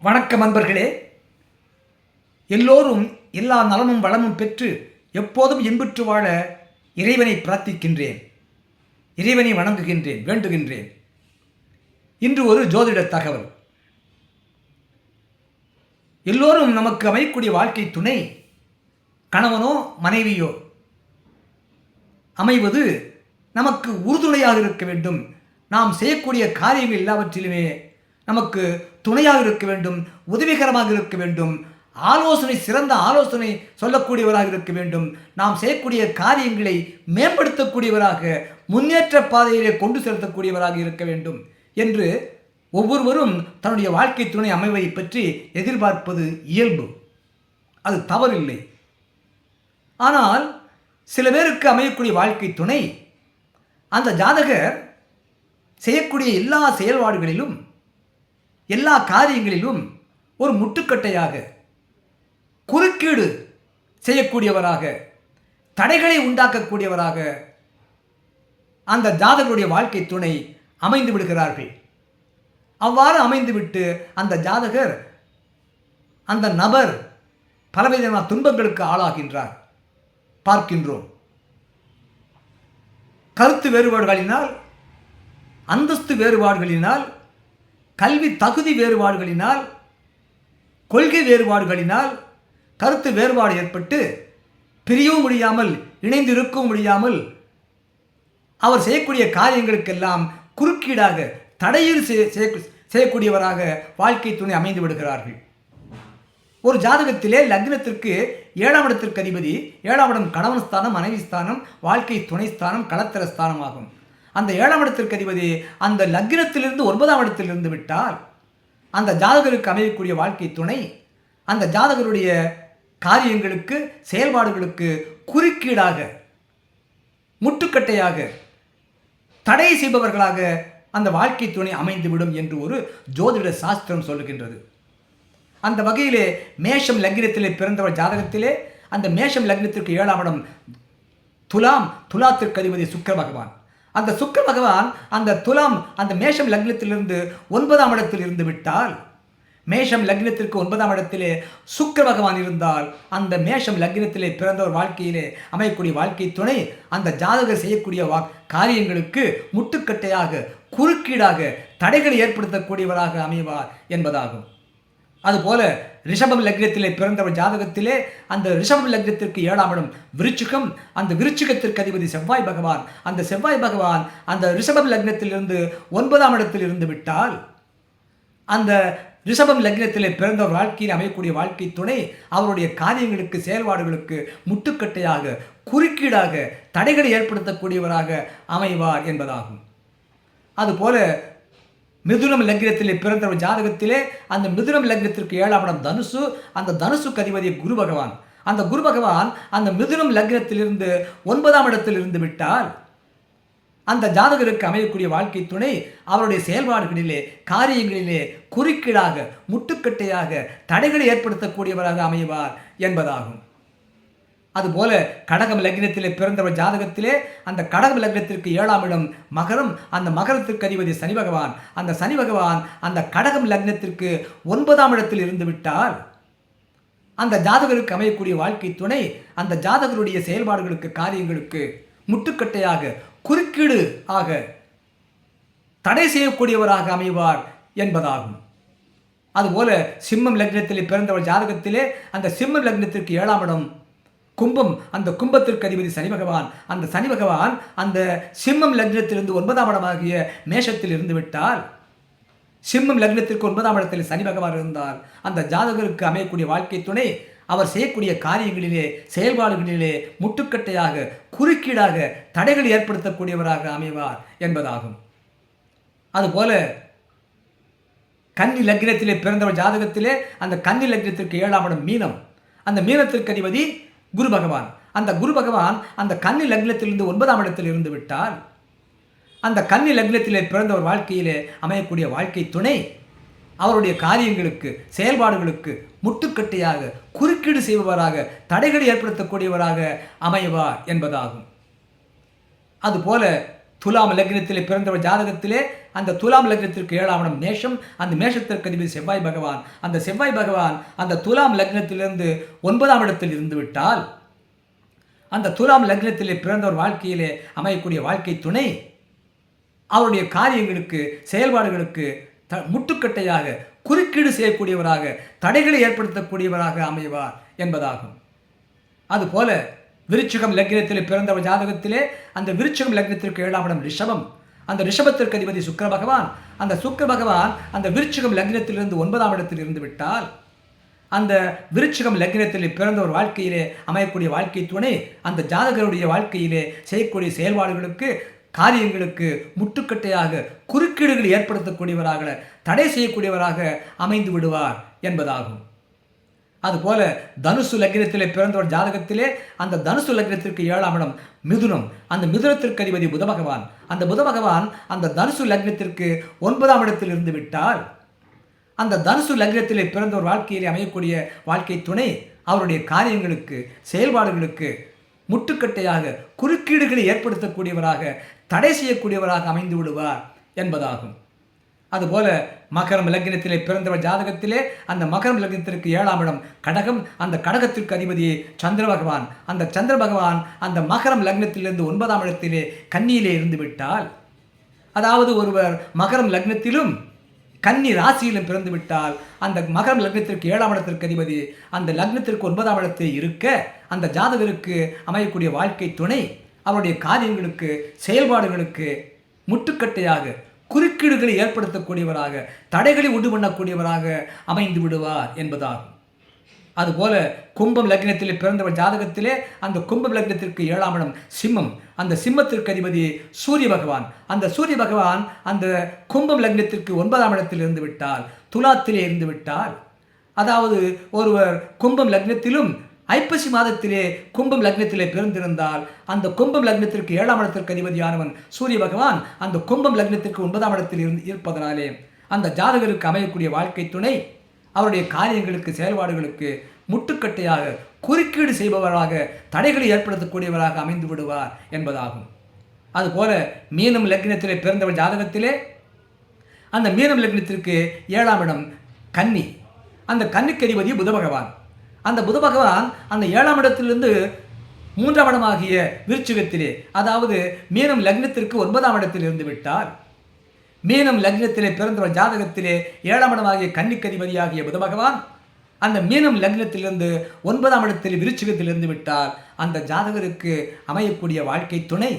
வணக்கம் அன்பர்களே. எல்லோரும் எல்லா நலமும் வளமும் பெற்று எப்போதும் இன்புற்று வாழ இறைவனை பிரார்த்திக்கின்றேன். இறைவனை வணங்குகின்றேன் வேண்டுகின்றேன். இன்று ஒரு ஜோதிட தகவல். எல்லோரும் நமக்கு அமையக்கூடிய வாழ்க்கை துணை கணவனோ மனைவியோ அமைவது நமக்கு உறுதுணையாக இருக்க வேண்டும். நாம் செய்யக்கூடிய காரியங்கள் எல்லாவற்றிலுமே நமக்கு துணையாக இருக்க வேண்டும் உதவிகரமாக இருக்க வேண்டும். ஆலோசனை சிறந்த ஆலோசனை சொல்லக்கூடியவராக இருக்க வேண்டும். நாம் செய்யக்கூடிய காரியங்களை மேம்படுத்தக்கூடியவராக முன்னேற்ற பாதையிலே கொண்டு செலுத்தக்கூடியவராக இருக்க வேண்டும் என்று ஒவ்வொருவரும் தன்னுடைய வாழ்க்கை துணை அமைவை பற்றி எதிர்பார்ப்பது இயல்பு. அது தவறில்லை. ஆனால் சில பேருக்கு அமையக்கூடிய வாழ்க்கை துணை அந்த ஜாதகர் செய்யக்கூடிய எல்லா செயல்பாடுகளிலும் எல்லா காரியங்களிலும் ஒரு முட்டுக்கட்டையாக குறுக்கீடு செய்யக்கூடியவராக தடைகளை உண்டாக்கக்கூடியவராக அந்த ஜாதகருடைய வாழ்க்கை துணை அமைந்து விடுகிறார்கள். அவ்வாறு அமைந்துவிட்டு அந்த ஜாதகர் அந்த நபர் பலவிதமான துன்பங்களுக்கு ஆளாகின்றார். பார்க்கின்றோம். கருத்து வேறுபாடுகளினால் அந்தஸ்து வேறுபாடுகளினால் கல்வி தகுதி வேறுபாடுகளினால் கொள்கை வேறுபாடுகளினால் கருத்து வேறுபாடு ஏற்பட்டு பிரியவும் முடியாமல் இணைந்து இருக்கவும் முடியாமல் அவர் செய்யக்கூடிய காரியங்களுக்கெல்லாம் குறுக்கீடாக தடையில் செய்ய- செய்ய- செய்யக்கூடியவராக வாழ்க்கை துணை அமைந்து விடுகிறார்கள். ஒரு ஜாதகத்திலே லக்னத்திற்கு ஏழாம் இடத்திற்கு அதிபதி ஏழாம் இடம் கணவன் ஸ்தானம் மனைவி ஸ்தானம் வாழ்க்கை துணை ஸ்தானம் களத்திர ஸ்தானம் ஆகும் அந்த ஏழாம் இடத்திற்கு அதிபதி அந்த லக்னத்திலிருந்து ஒன்பதாம் இடத்திலிருந்து விட்டால் அந்த ஜாதகருக்கு அமையக்கூடிய வாழ்க்கை துணை அந்த ஜாதகருடைய காரியங்களுக்கு செயல்பாடுகளுக்கு குறுக்கீடாக முட்டுக்கட்டையாக தடை செய்பவர்களாக அந்த வாழ்க்கை துணை அமைந்துவிடும் என்று ஒரு ஜோதிட சாஸ்திரம் சொல்லுகின்றது. அந்த வகையிலே மேஷம் லக்னத்திலே பிறந்தவர் ஜாதகத்திலே அந்த மேஷம் லக்னத்திற்கு ஏழாம் இடம் துலாம் துலாத்திற்கு அதிபதி சுக்கர பகவான். அந்த சுக்கிர பகவான் அந்த துலாம் அந்த மேஷம் லக்னத்திலிருந்து ஒன்பதாம் இடத்தில் இருந்து விட்டால் மேஷம் லக்னத்திற்கு ஒன்பதாம் இடத்திலே சுக்கிர பகவான் இருந்தால் அந்த மேஷம் லக்னத்திலே பிறந்தவர் வாழ்க்கையிலே அமையக்கூடிய வாழ்க்கை துணை அந்த ஜாதகர் செய்யக்கூடிய வா காரியங்களுக்கு முட்டுக்கட்டையாக குறுக்கீடாக தடைகளை ஏற்படுத்தக்கூடியவராக அமைவார் என்பதாகும். அதுபோல ரிஷபம் லக்னத்திலே பிறந்தவர் ஜாதகத்திலே அந்த ரிஷபம் லக்னத்திற்கு ஏழாம் இடம் விருச்சிகம். அந்த விருச்சிகத்திற்கு அதிபதி செவ்வாய் பகவான். அந்த செவ்வாய் பகவான் அந்த ரிஷபம் லக்னத்திலிருந்து ஒன்பதாம் இடத்தில் இருந்து விட்டால் அந்த ரிஷபம் லக்னத்திலே பிறந்தவர் வாழ்க்கையில் அமையக்கூடிய வாழ்க்கை துணை அவருடைய காரியங்களுக்கு செயல்பாடுகளுக்கு முட்டுக்கட்டையாக குறுக்கீடாக தடைகளை ஏற்படுத்தக்கூடியவராக அமைவார் என்பதாகும். அதுபோல மிதுனம் லக்னத்திலே பிறந்தவர் ஜாதகத்திலே அந்த மிதுனம் லக்னத்திற்கு ஏழாம் இடம் தனுசு அந்த தனுசு அதிபதி குரு பகவான். அந்த குரு பகவான் அந்த மிதுனம் லக்னத்திலிருந்து ஒன்பதாம் இடத்தில் இருந்து விட்டால் அந்த ஜாதகருக்கு அமையக்கூடிய வாழ்க்கை துணை அவருடைய செயல்பாடுகளிலே காரியங்களிலே குறுக்கீடாக முட்டுக்கட்டையாக தடைகளை ஏற்படுத்தக்கூடியவராக அமைவார் என்பதாகும். அதுபோல கடகம் லக்னத்திலே பிறந்தவர் ஜாதகத்திலே அந்த கடகம் லக்னத்திற்கு ஏழாம் இடம் மகரம். அந்த மகரத்திற்கு அதிபதி சனி பகவான். அந்த சனி பகவான் அந்த கடகம் லக்னத்திற்கு ஒன்பதாம் இடத்தில் இருந்து விட்டால் அந்த ஜாதகருக்கு அமையக்கூடிய வாழ்க்கை துணை அந்த ஜாதகருடைய செயல்பாடுகளுக்கு காரியங்களுக்கு முட்டுக்கட்டையாக குறுக்கீடு ஆக தடை செய்யக்கூடியவராக அமைவார் என்பதாகும். அதுபோல சிம்மம் லக்னத்தில் பிறந்தவர் ஜாதகத்திலே அந்த சிம்மம் லக்னத்திற்கு ஏழாம் இடம் கும்பம் அந்த கும்பத்திற்கு அதிபதி சனி பகவான். அந்த சனி பகவான் அந்த சிம்மம் லக்னத்திலிருந்து ஒன்பதாம் இடமாகிய மேஷத்தில் இருந்து விட்டால் சிம்மம் லக்னத்திற்கு ஒன்பதாம் இடத்தில் சனி பகவான் இருந்தால் அந்த ஜாதகருக்கு அமையக்கூடிய வாழ்க்கை துணை அவர் செய்யக்கூடிய காரியங்களிலே செயல்பாடுகளிலே முட்டுக்கட்டையாக குறுக்கீடாக தடைகள் ஏற்படுத்தக்கூடியவராக அமைவார் என்பதாகும். அதுபோல கன்னி லக்னத்திலே பிறந்தவர் ஜாதகத்திலே அந்த கன்னி லக்னத்திற்கு ஏழாம் இடம் மீனம். அந்த மீனத்திற்கு அதிபதி குரு பகவான். அந்த குரு பகவான் அந்த கன்னி லக்னத்திலிருந்து ஒன்பதாம் இடத்தில் இருந்து விட்டால் அந்த கன்னி லக்னத்திலே பிறந்தவர் வாழ்க்கையிலே அமையக்கூடிய வாழ்க்கை துணை. அவருடைய காரியங்களுக்கு செயல்பாடுகளுக்கு முட்டுக்கட்டையாக குறுக்கீடு செய்பவராக தடைகளை ஏற்படுத்தக்கூடியவராக அமைவார் என்பதாகும். அதுபோல துலாம் லக்னத்திலே பிறந்தவர் ஜாதகத்திலே அந்த துலாம் லக்னத்திற்கு ஏழாவணம் மேஷம். அந்த மேஷத்திற்கு அதிபதி செவ்வாய் பகவான். அந்த செவ்வாய் பகவான் அந்த துலாம் லக்னத்திலிருந்து ஒன்பதாம் இடத்தில் இருந்துவிட்டால் அந்த துலாம் லக்னத்திலே பிறந்தவர் வாழ்க்கையிலே அமையக்கூடிய வாழ்க்கை துணை அவருடைய காரியங்களுக்கு செயல்பாடுகளுக்கு த முட்டுக்கட்டையாக குறுக்கீடு செய்யக்கூடியவராக தடைகளை ஏற்படுத்தக்கூடியவராக அமைவார் என்பதாகும். அதுபோல விருச்சிகம் லக்னத்தில் பிறந்தவர் ஜாதகத்திலே அந்த விருச்சிகம் லக்னத்திற்கு ஏழாம் இடம் ரிஷபம். அந்த ரிஷபத்திற்கு அதிபதி சுக்கிர பகவான். அந்த சுக்கிர பகவான் அந்த விருச்சிகம் லக்னத்திலிருந்து ஒன்பதாம் இடத்தில் இருந்து விட்டால் அந்த விருச்சிகம் லக்னத்தில் பிறந்த ஒரு வாழ்க்கையிலே அமையக்கூடிய வாழ்க்கை துணை அந்த ஜாதகருடைய வாழ்க்கையிலே செய்யக்கூடிய செயல்பாடுகளுக்கு காரியங்களுக்கு முட்டுக்கட்டையாக குறுக்கீடுகள் ஏற்படுத்தக்கூடியவராக தடை செய்யக்கூடியவராக அமைந்து விடுவார் என்பதாகும். அதுபோல தனுசு லக்னத்திலே பிறந்தவர் ஜாதகத்திலே அந்த தனுசு லக்னத்திற்கு ஏழாம் இடம் மிதுனம். அந்த மிதுனத்திற்கு அதிபதி புத பகவான். அந்த புத பகவான் அந்த தனுசு லக்னத்திற்கு ஒன்பதாம் இடத்தில் இருந்து விட்டால் அந்த தனுசு லக்னத்திலே பிறந்தவர் வாழ்க்கையிலே அமையக்கூடிய வாழ்க்கை துணை அவருடைய காரியங்களுக்கு செயல்பாடுகளுக்கு முட்டுக்கட்டையாக குறுக்கீடுகளை ஏற்படுத்தக்கூடியவராக தடை செய்யக்கூடியவராக அமைந்து விடுவார் என்பதாகும். அதுபோல மகரம் லக்னத்திலே பிறந்தவர் ஜாதகத்திலே அந்த மகரம் லக்னத்திற்கு ஏழாம் இடம் கடகம். அந்த கடகத்திற்கு அதிபதி சந்திர பகவான். அந்த சந்திர பகவான் அந்த மகரம் லக்னத்திலிருந்து ஒன்பதாம் இடத்திலே கன்னியிலே இருந்து விட்டால் அதாவது ஒருவர் மகரம் லக்னத்திலும் கன்னி ராசியிலும் பிறந்து விட்டால் அந்த மகரம் லக்னத்திற்கு ஏழாம் இடத்திற்கு அதிபதி அந்த லக்னத்திற்கு ஒன்பதாம் இடத்தில் இருக்க அந்த ஜாதகருக்கு அமையக்கூடிய வாழ்க்கை துணை அவருடைய காரியங்களுக்கு செயல்பாடுகளுக்கு முட்டுக்கட்டையாக குறுக்கீடுகளை ஏற்படுத்தக்கூடியவராக தடைகளை உண்டு பண்ணக்கூடியவராக அமைந்து விடுவார் என்பதாகும். அதுபோல கும்பம் லக்னத்தில் பிறந்தவர் ஜாதகத்திலே அந்த கும்பம் லக்னத்திற்கு ஏழாம் இடம் சிம்மம். அந்த சிம்மத்திற்கு அதிபதி சூரிய பகவான். அந்த சூரிய பகவான் அந்த கும்பம் லக்னத்திற்கு ஒன்பதாம் இடத்தில் இருந்து விட்டால் துலாத்திலே இருந்து விட்டால் அதாவது ஒருவர் கும்பம் லக்னத்திலும் ஐப்பசி மாதத்திலே கும்பம் லக்னத்திலே பிறந்திருந்தால் அந்த கும்பம் லக்னத்திற்கு ஏழாம் இடத்திற்கு அதிபதியானவன் சூரிய பகவான் அந்த கும்பம் லக்னத்திற்கு ஒன்பதாம் இடத்தில் இருந்து இருப்பதனாலே அந்த ஜாதகருக்கு அமையக்கூடிய வாழ்க்கை துணை அவருடைய காரியங்களுக்கு செயல்பாடுகளுக்கு முட்டுக்கட்டையாக குறுக்கீடு செய்பவராக தடைகளை ஏற்படுத்தக்கூடியவராக அமைந்து விடுவார் என்பதாகும். அதுபோல மீனம் லக்னத்திலே பிறந்தவர் ஜாதகத்திலே அந்த மீனம் லக்னத்திற்கு ஏழாம் இடம் கன்னி. அந்த கன்னிக்கு அதிபதி புத பகவான் அந்த புத பகவான் அந்த ஏழாம் இடத்திலிருந்து மூன்றாம் இடமாகிய விருச்சுகத்திலே அதாவது மீனம் லக்னத்திற்கு ஒன்பதாம் இடத்தில் இருந்து விட்டார். மீனம் லக்னத்திலே பிறந்தவர் ஜாதகத்திலே ஏழாம் இடமாகிய கன்னிக்கதிபதியாகிய புத பகவான் அந்த மீனம் லக்னத்திலிருந்து ஒன்பதாம் இடத்தில் விருச்சிகத்தில் இருந்து விட்டார். அந்த ஜாதகருக்கு அமையக்கூடிய வாழ்க்கை துணை.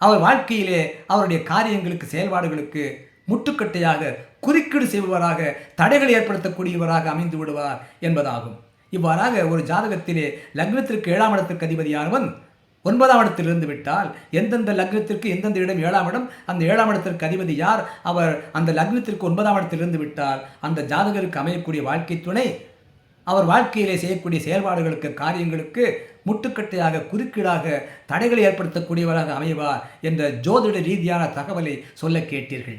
அவர் வாழ்க்கையிலே அவருடைய காரியங்களுக்கு செயல்பாடுகளுக்கு முட்டுக்கட்டையாக குறுக்கீடு செய்பவராக தடைகள் ஏற்படுத்தக்கூடியவராக அமைந்து விடுவார் என்பதாகும். இவ்வாறாக ஒரு ஜாதகத்திலே லக்னத்திற்கு ஏழாம் இடத்திற்கு அதிபதியானவன் ஒன்பதாம் இடத்தில் இருந்து விட்டால் எந்தெந்த லக்னத்திற்கு எந்தெந்த இடம் ஏழாம் இடம் அந்த ஏழாம் இடத்திற்கு அதிபதி யார்? அவர் அந்த லக்னத்திற்கு ஒன்பதாம் இடத்தில் இருந்து விட்டால் அந்த ஜாதகருக்கு அமையக்கூடிய வாழ்க்கை துணை அவர் வாழ்க்கையிலே செய்யக்கூடிய செயல்பாடுகளுக்கு காரியங்களுக்கு முட்டுக்கட்டையாக குறுக்கீடாக தடைகளை ஏற்படுத்தக்கூடியவராக அமைவார் என்ற ஜோதிட ரீதியான தகவலை சொல்ல கேட்டீர்கள்.